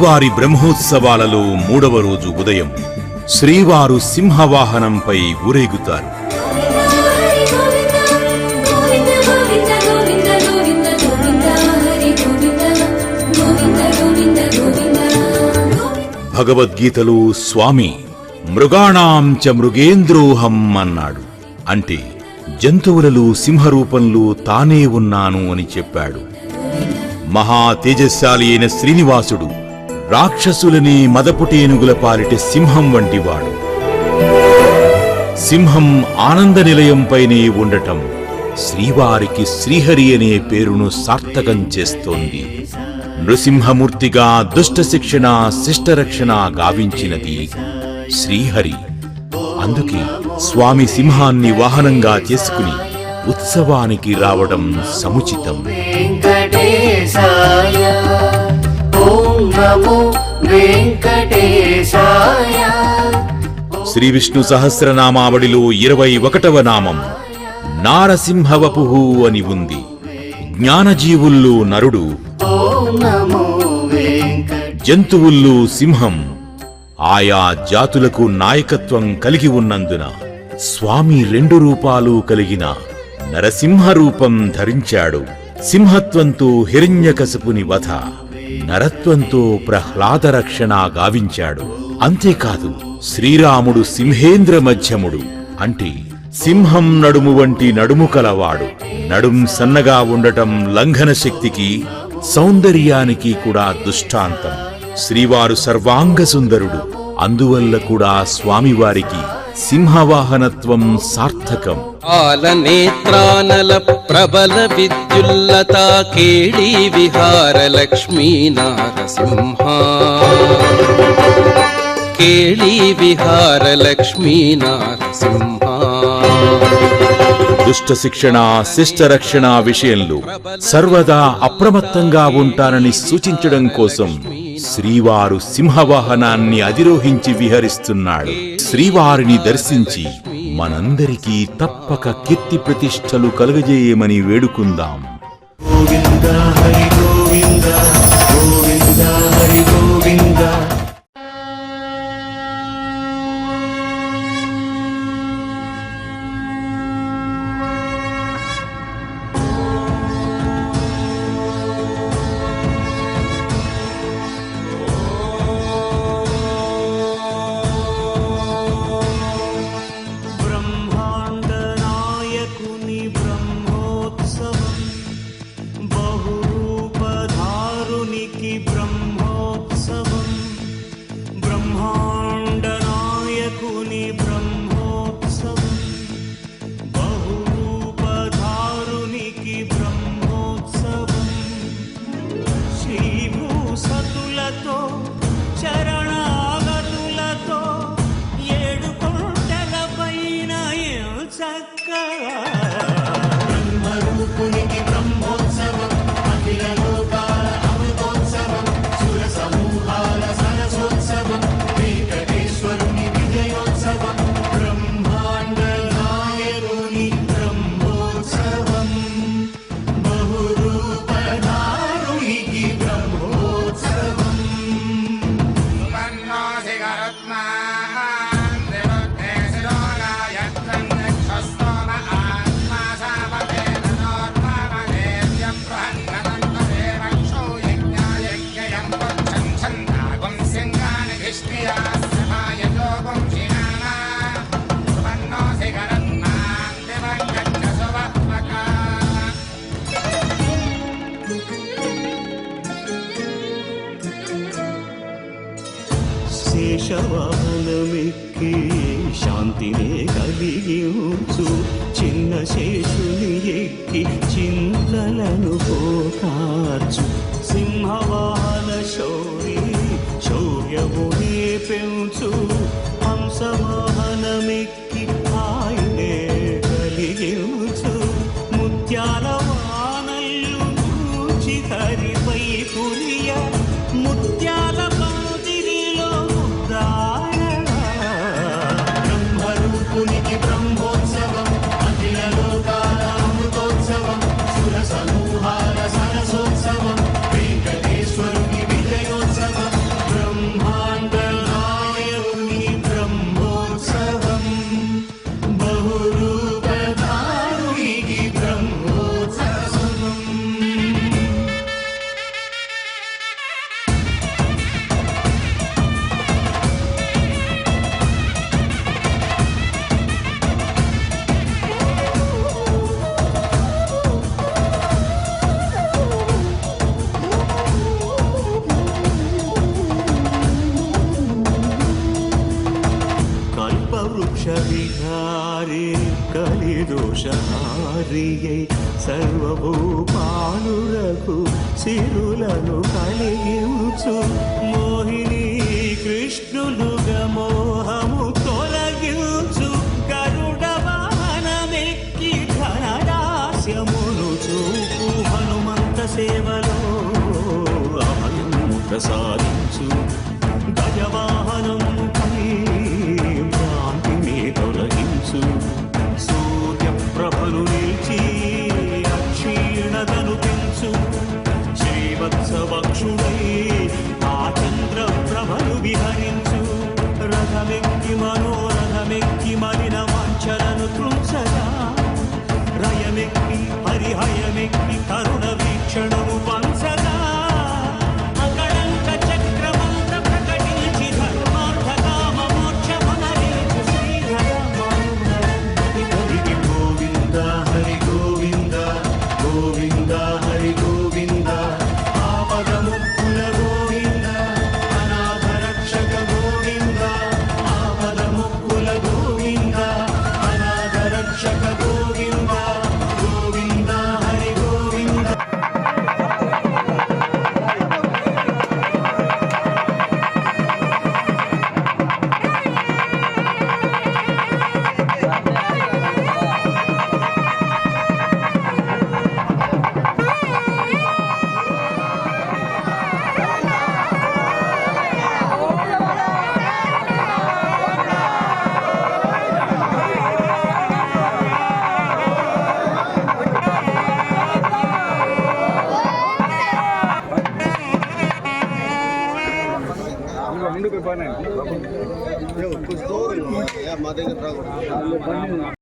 శ్రీవారి బ్రహ్మోత్సవాలలో మూడవ రోజు ఉదయం శ్రీవారు సింహవాహనంపై ఊరేగుతారు. భగవద్గీతలో స్వామి మృగాణాం చ మృగేంద్రోహం అన్నాడు. అంటే జంతువులలో సింహరూపంలో తానే ఉన్నాను అని చెప్పాడు. మహా తేజశాలి అయిన శ్రీనివాసుడు రాక్షసులని మదపుటేనుగుల పాలిట సింహం వంటివాడు. సింహం ఆనంద నిలయంపైనే ఉండటం శ్రీవారికి శ్రీహరి అనే పేరును సార్థకం చేస్తోంది. నృసింహమూర్తిగా దుష్ట శిక్షణ శిష్టరక్షణ గావించినది శ్రీహరి. అందుకే స్వామి సింహాన్ని వాహనంగా చేసుకుని ఉత్సవానికి రావడం సముచితం. వెంకటేశాయ. శ్రీ విష్ణు సహస్రనామావళిలో ఇరవై ఒకటవ నామం. నారసింహవపుహు అని ఉంది. జ్ఞానజీవుల్లో నరుడు. జంతువుల్లో సింహం. ఆయా జాతులకు నాయకత్వం కలిగి ఉన్నందున స్వామి రెండు రూపాలు కలిగిన నరసింహ రూపం ధరించాడు. సింహత్వంతో హిరణ్యకశపుని వధ. నరత్వంతో ప్రహ్లాద రక్షణ గావించాడు. అంతేకాదు శ్రీరాముడు సింహేంద్ర మధ్యముడు అంటే సింహం నడుము వంటి నడుము కలవాడు. నడుం సన్నగా ఉండటం లంఘన శక్తికి సౌందర్యానికి కూడా దుష్టాంతం. శ్రీవారు సర్వాంగ సుందరుడు. అందువల్ల కూడా స్వామివారికి సింహవాహనత్వం సార్థకం ఆలనేత్రానల ప్రబల విద్యుల్లతా కేళీ విహార లక్ష్మీ నారసింహ కేళీ విహార లక్ష్మీ నారసింహ దుష్ట శిక్షణ శిష్ట రక్షణ విషయంలో సర్వదా అప్రమత్తంగా ఉంటానని సూచించడం కోసం శ్రీవారు సింహవాహనాన్ని అధిరోహించి విహరిస్తున్నాడు. శ్రీవారిని దర్శించి మనందరికీ తప్పక కీర్తి ప్రతిష్టలు కలుగజేయమని వేడుకుందాం. గోవింద గోవింద. శవాలమెక్కి శాంతినే కలిగించు. చిన్న శేషుని ఎక్కి చింతలను పోకార్చు. సింహవాహన శౌరి శౌర్యమునే పెంచు. Salud. కలిదోషహారియై సర్వభూపాలులకు సిరులను కలిగించు. మోహిని కృష్ణులుగా మోహము తొలగించు. గరుడ వాహనమెక్కి ఘనదాస్యమును చూపు. హనుమంత సేవలో అభయము ప్రసాదించు. గజవాహనం హరిహయమెక్కి కరుణ వీక్షణము పంచగా అకళంక చక్రమంత ప్రకటించి ధర్మార్థ కామ మోక్షమనరేచు శ్రీధర హరి గోవింద హరి Vamos.